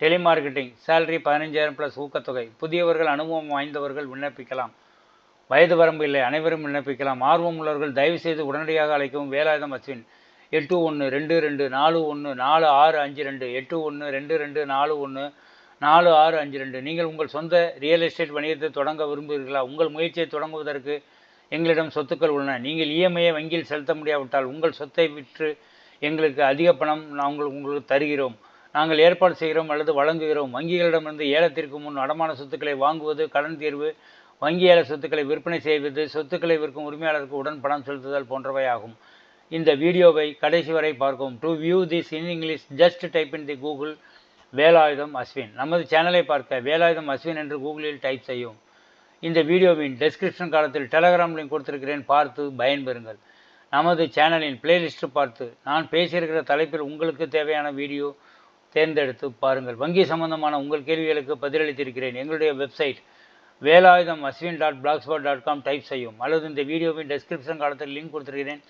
Telemarketing salary பதினஞ்சாயிரம் plus ஊக்கத்தொகை. புதியவர்கள் அனுபவம் வாய்ந்தவர்கள் விண்ணப்பிக்கலாம். வயது வரம்பு இல்லை அனைவரும் விண்ணப்பிக்கலாம். ஆர்வம் உள்ளவர்கள் தயவுசெய்து உடனடியாக அழைக்கவும். வேலாயுதம் அஸ்வின் எட்டு ஒன்று ரெண்டு ரெண்டு நாலு ஒன்று நாலு ஆறு அஞ்சு ரெண்டு எட்டு ஒன்று ரெண்டு ரெண்டு நாலு ஒன்று நாலு ஆறு அஞ்சு ரெண்டு. நீங்கள் உங்கள் சொந்த ரியல் எஸ்டேட் வணிகத்தை தொடங்க விரும்புகிறீர்களா? உங்கள் முயற்சியை தொடங்குவதற்கு எங்களிடம் சொத்துக்கள் உள்ளன. நீங்கள் இஎம்ஐயை வங்கியில் செலுத்த முடியாவிட்டால் உங்கள் சொத்தை விற்று எங்களுக்கு அதிக பணம் நாங்கள் உங்களுக்கு தருகிறோம். நாங்கள் ஏற்பாடு செய்கிறோம் அல்லது வழங்குகிறோம். வங்கிகளிடமிருந்து ஏலத்திற்கு முன் அடமான சொத்துக்களை வாங்குவது கடன் தீர்வு வங்கி ஏல சொத்துக்களை விற்பனை செய்வது சொத்துக்களை விற்கும் உரிமையாளருக்கு உடன் பணம் செலுத்துதல் போன்றவை ஆகும் இந்த வீடியோவை கடைசி வரை பார்க்கவும். To view this in English just type in the Google Velayutham Ashwin. நமது சேனலை பார்க்க வேலாயுதம் அஸ்வின் என்று கூகுளில் டைப் செய்யும் இந்த வீடியோவின் டெஸ்கிரிப்ஷன் காலத்தில் டெலகிராம் லிங்க் கொடுத்திருக்கிறேன். பார்த்து பயன்பெறுங்கள். நமது சேனலின் பிளேலிஸ்ட்டு பார்த்து நான் பேசியிருக்கிற தலைப்பில் உங்களுக்கு தேவையான வீடியோ தேர்ந்தெடுத்து பாருங்கள். வங்கி சம்பந்தமான உங்கள் கேள்விகளுக்கு பதிலளித்திருக்கிறேன். எங்களுடைய website Velayutham Ashwin dot blogspot dot com type செய்யும். அல்லது இந்த வீடியோவின் டெஸ்கிரிப்ஷன் காலத்தில் லிங்க் கொடுத்துருக்கிறேன்.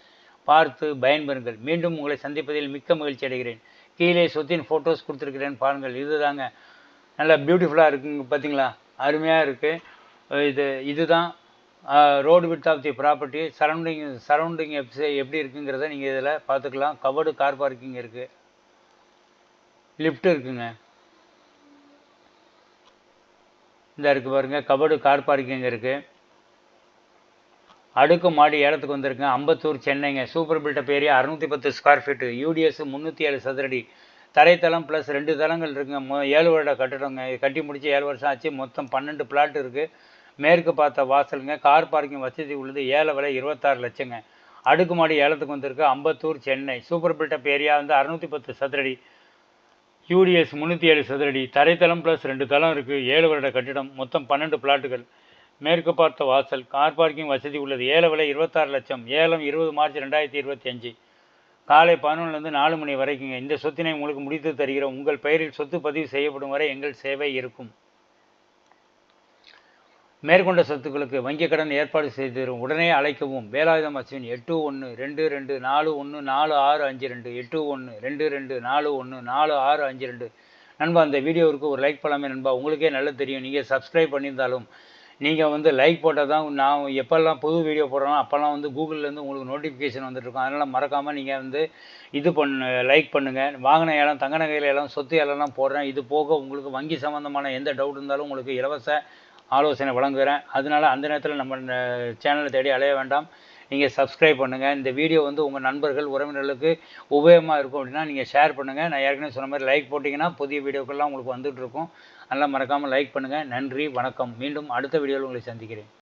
பார்த்து பயன்பெறுங்கள். மீண்டும் உங்களை சந்திப்பதில் மிக்க மகிழ்ச்சி அடைகிறேன். கீழே சொத்தின் ஃபோட்டோஸ் கொடுத்துருக்கிறேன் பாருங்கள். இது தாங்க நல்லா பியூட்டிஃபுல்லாக இருக்குங்க. பார்த்தீங்களா அருமையாக இருக்குது இது இதுதான். Road width of the property surrounding surrounding எப்படி இருக்குங்கிறத நீங்கள் இதில் பார்த்துக்கலாம். கவர்டு கார் பார்க்கிங் இருக்குது லிஃப்ட் இருக்குங்க. இந்த இருக்குது பாருங்கள் கபடு கார் பார்க்கிங் இருக்குது அடுக்கு மாடி ஏலத்துக்கு வந்திருக்கேன் அம்பத்தூர் சென்னைங்க. சூப்பர் பில்டப் ஏரியா அறுநூற்றி பத்து ஸ்கொயர் ஃபீட்டு யூடிஎஸ் முந்நூற்றி ஏழு சதுரடி. தரைத்தளம் ப்ளஸ் ரெண்டு தளங்கள் இருக்குங்க. ஏழு வருட கட்டிடங்க. கட்டி முடித்து ஏழு வருஷம் ஆச்சு. மொத்தம் பன்னெண்டு பிளாட் இருக்குது மேற்கு பார்த்த வாசலுங்க. கார் பார்க்கிங் வசதி உள்ளது. ஏழை விலை இருபத்தாறு லட்சங்க. அடுக்குமாடி ஏலத்துக்கு வந்திருக்கு Ambattur Chennai. Super built up area வந்து அறுநூற்றி பத்து சதுரடி. யூடிஎஸ் முந்நூற்றி ஏழு சதுரடி. தரைத்தளம் ப்ளஸ் ரெண்டு தளம் இருக்குது ஏழு வருட கட்டிடம். மொத்தம் பன்னெண்டு பிளாட்டுகள். மேற்கு பார்த்த வாசல். கார் பார்க்கிங் வசதி உள்ளது. ஏல விலை இருபத்தாறு லட்சம். ஏலம் இருபது மார்ச் ரெண்டாயிரத்தி இருபத்தி அஞ்சு. காலை பதினொன்றுலேருந்து நாலு மணி வரைக்குங்க. இந்த சொத்தினை உங்களுக்கு முடித்து தருகிறோம். உங்கள் பெயரில் சொத்து பதிவு செய்யப்படும் வரை எங்கள் சேவை இருக்கும். மேற்கொண்ட சொத்துக்களுக்கு வங்கிக் கடன் ஏற்பாடு செய்து தரும் உடனே அழைக்கவும். வேலாயுதம் அஸ்வின் எட்டு ஒன்று ரெண்டு ரெண்டு நாலு ஒன்று நாலு ஆறு அஞ்சு ரெண்டு எட்டு ஒன்று ரெண்டு ரெண்டு நாலு ஒன்று நாலு ஆறு அஞ்சு ரெண்டு. நண்பா அந்த வீடியோவுக்கு ஒரு லைக் பண்ணலாமே நண்பா. உங்களுக்கே நல்லா தெரியும். நீங்கள் சப்ஸ்கிரைப் பண்ணியிருந்தாலும் நீங்கள் வந்து லைக் போட்டால் தான் நான் எப்போல்லாம் புது வீடியோ போடுறோம் அப்போல்லாம் வந்து கூகுள்லேருந்து உங்களுக்கு நோட்டிஃபிகேஷன் வந்துட்டுருக்கும் அதனால் மறக்காமல் நீங்கள் வந்து இது பண்ணு லைக் பண்ணுங்கள் வாங்கின இடம் தங்க நகையில் இடம் சொத்து இடம்லாம் போடுறேன். இது போக உங்களுக்கு வங்கி சம்மந்தமான எந்த டவுட் இருந்தாலும் உங்களுக்கு இலவச ஆலோசனை வழங்குகிறேன். அதனால் அந்த நேரத்தில் நம்ம சேனலை தேடி அலைய வேண்டாம். நீங்கள் சப்ஸ்கிரைப் பண்ணுங்கள் இந்த வீடியோ வந்து உங்கள் நண்பர்கள் உறவினர்களுக்கு உபயோகமாக இருக்கும் அப்படின்னா நீங்கள் ஷேர் பண்ணுங்கள் நான் ஏற்கனவே சொன்ன மாதிரி லைக் போட்டிங்கன்னா புதிய வீடியோக்கள்லாம் உங்களுக்கு வந்துட்டு இருக்கும். மறக்காமல் லைக் பண்ணுங்கள் நன்றி வணக்கம். மீண்டும் அடுத்த வீடியோவில் உங்களை சந்திக்கிறேன்.